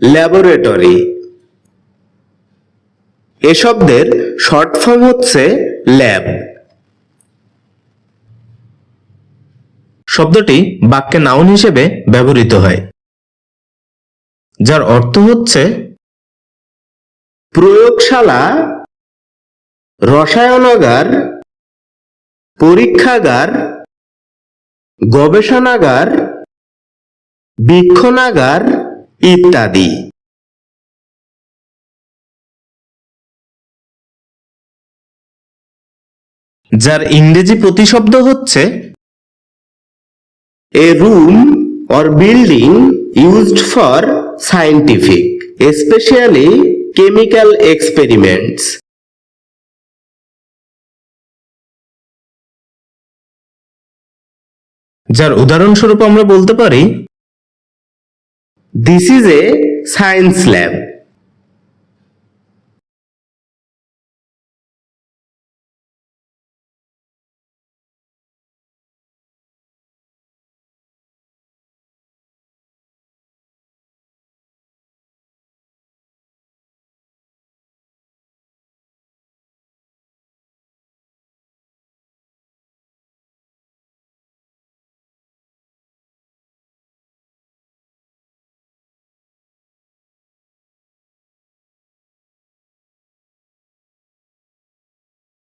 Laboratory. এ শব্দের short form হচ্ছে lab. শব্দটি বাক্যে নাউন হিসেবে ব্যবহৃত হয়, যার অর্থ হচ্ছে প্রয়োগশালা, রসায়নাগার, পরীক্ষাগার, গবেষণাগার বীক্ষণাগার ইত্যাদি। যার ইংরেজি প্রতিশব্দ হচ্ছে, a room or building used for scientific specially chemical experiments. যার উদাহরণস্বরূপ আমরা বলতে পারি This is a science lab.